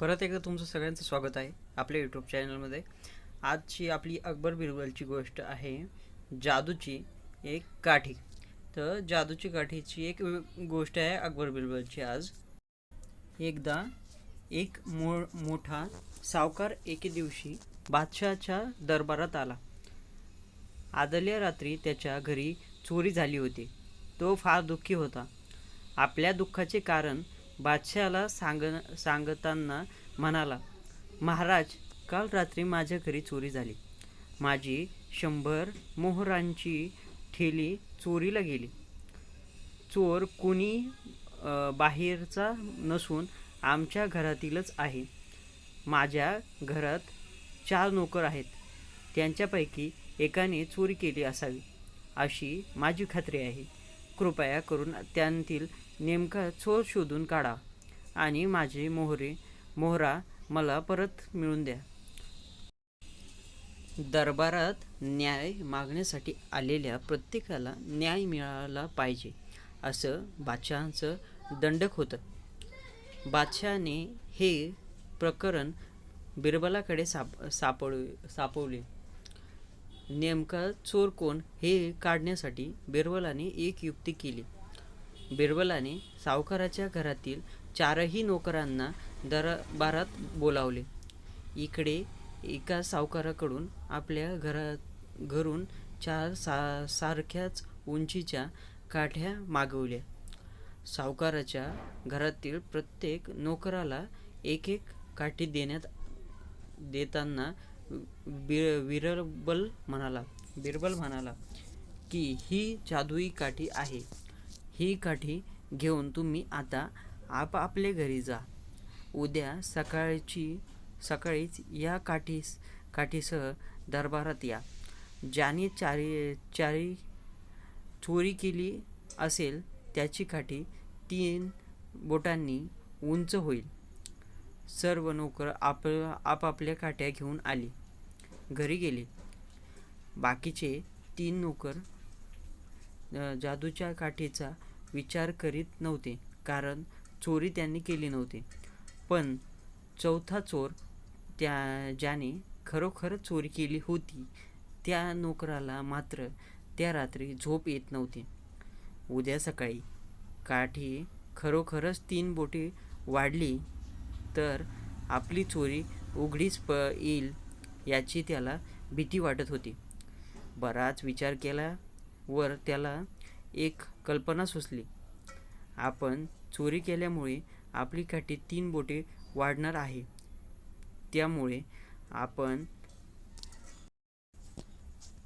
परत एकदा तुमचं सगळ्यांचं स्वागत आहे आपल्या यूट्यूब चॅनलमध्ये आजची आपली अकबर बिरबलची गोष्ट आहे जादूची एक काठी. तर जादूची काठीची एक गोष्ट आहे अकबर बिरबलची आज. एकदा एक मो मोठा सावकार एके दिवशी बादशहाच्या दरबारात आला. आदल्या रात्री त्याच्या घरी चोरी झाली होती. तो फार दुःखी होता. आपल्या दुःखाचे कारण बादशहाला सांग सांगताना म्हणाला महाराज काल रात्री माझ्या घरी चोरी झाली. माझी शंभर मोहरांची ठेली चोरीला गेली. चोर कोणी बाहेरचा नसून आमच्या घरातीलच आहे. माझ्या घरात चार नोकर आहेत. त्यांच्यापैकी एकाने चोरी केली असावी. अशी माझी खात्री आहे. कृपया करून त्यांतील नेमका चोर शोधून काढा आणि माझे मोहरे मोहरा मला परत मिळून द्या. दरबारात न्याय मागण्यासाठी आलेल्या प्रत्येकाला न्याय मिळाला पाहिजे असं बादशहाचं दंडक होतं. बादशहाने हे प्रकरण बिरबलाकडे साप सापड सापवले. नेमका चोर कोण हे काढण्यासाठी बिरबलाने एक युक्ती केली. बिरबलाने सावकाराच्या घरातील चारही नोकरांना दरबारात बोलावले. इकडे एका सावकाराकडून आपल्या घरात घरून चार सा सारख्याच उंचीच्या काठ्या मागवल्या. सावकाराच्या घरातील प्रत्येक नोकराला एक एक काठी देण्यात देताना बिर बिरबल म्हणाला बिरबल म्हणाला की ही जादुई काठी आहे. ही काठी घेऊन तुम्ही आता आपापले घरी जा. उद्या सकाळची सकाळीच या काठीस काठीसह दरबारात या. ज्याने चारी चारी चोरी केली असेल त्याची काठी तीन बोटांनी उंच होईल. सर्व नोकर आप आपापल्या काठ्या घेऊन आली. घरी गेले. बाकीचे तीन नोकर जादूच्या काठीचा विचार करीत नव्हते कारण चोरी त्यांनी केली नव्हती. पण चौथा चोर त्या ज्याने खरोखर चोरी केली होती त्या नोकराला मात्र त्या रात्री झोप येत नव्हती. उद्या सकाळी काठी खरोखरच तीन बोटे वाढली तर आपली चोरी उघडीच प येईल याची त्याला भीती वाटत होती. बराच विचार केला वर त्याला एक कल्पना सुचली. आपण चोरी केल्यामुळे आपली काठी तीन बोटे वाढणार आहे. त्यामुळे आपण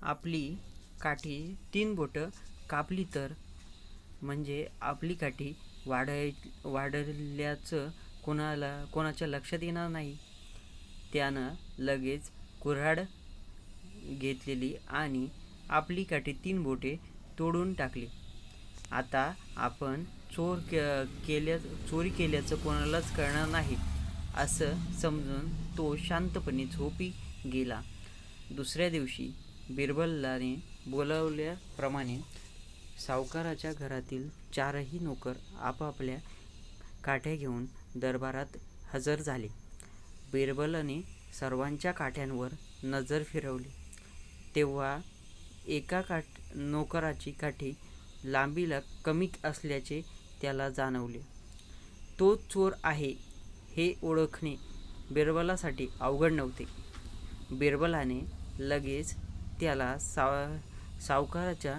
आपली काठी तीन बोटं कापली तर म्हणजे आपली काठी वाढाय वाढल्याचं कोणाला कोणाच्या लक्षात येणार नाही. त्यानं लगेच कुऱ्हाड घेतलेली आणि आपली काठी तीन बोटे तोडून टाकली. आता आपण चोर के केल्या चोरी केल्याचं कोणालाच कळणार नाही असं समजून तो शांतपणे झोपी गेला. दुसऱ्या दिवशी बिरबलाने बोलावल्याप्रमाणे सावकाराच्या घरातील चारही नोकर आपापल्या काठ्या घेऊन दरबारात हजर झाले. बिरबलाने सर्वांच्या काठ्यांवर नजर फिरवली. तेव्हा एका काठ नोकराची काठी लांबीला कमी असल्याचे त्याला जाणवले. तो चोर आहे हे ओळखणे बिरबलासाठी अवघड नव्हते. बिरबलाने लगेच त्याला साव सावकाराच्या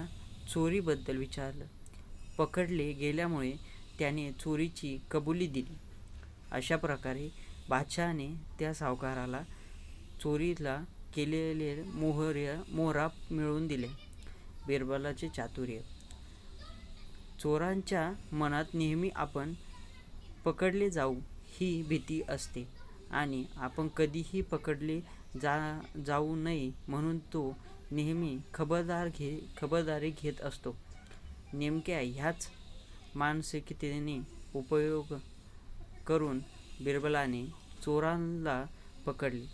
चोरीबद्दल विचारलं. पकडले गेल्यामुळे त्याने चोरीची कबुली दिली. अशा प्रकारे बादशहाने त्या सावकाराला चोरीला केलेले मोहर्या मोहरा मिळवून दिले. बिरबलाचे चातुर्य चोरांच्या मनात नेहमी आपण पकडले जाऊ ही भीती असते आणि आपण कधीही पकडले जा जाऊ नये म्हणून तो नेहमी खबरदार घे खबरदारी घेत असतो. नेमक्या ह्याच मानसिकतेने उपयोग करून बिरबलाने चोरांना पकडले.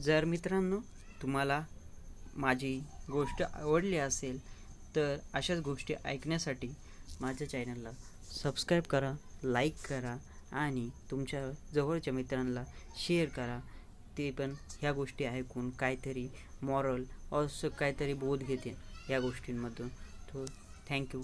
जर मित्रांनो तुम्हाला माझी गोष्ट आवडली असेल तर अशाच गोष्टी ऐकण्यासाठी माझ्या चॅनलला सबस्क्राईब करा लाईक करा आणि तुमच्या जवळच्या मित्रांना शेअर करा. ते पण ह्या गोष्टी ऐकून काहीतरी मॉरल असं काहीतरी बोध घेतील या गोष्टींमधून. तो थँक्यू